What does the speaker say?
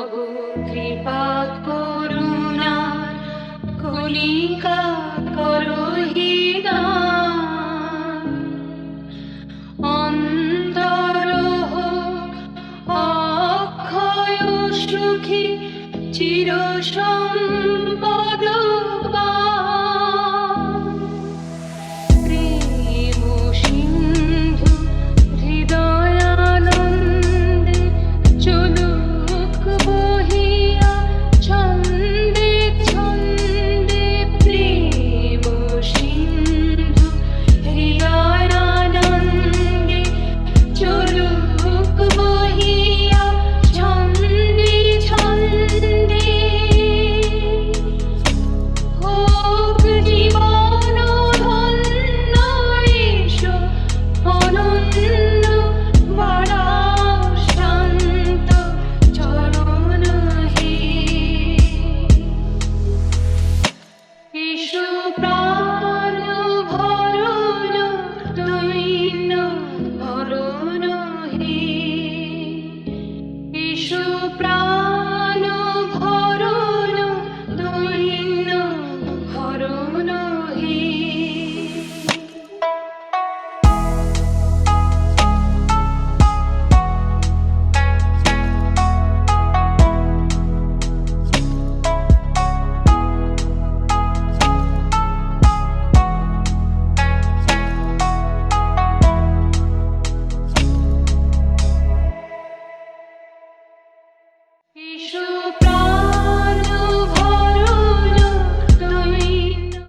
তব কৃপা করুণার কলিকা করো অন্তর অক্ষয় সুখী চির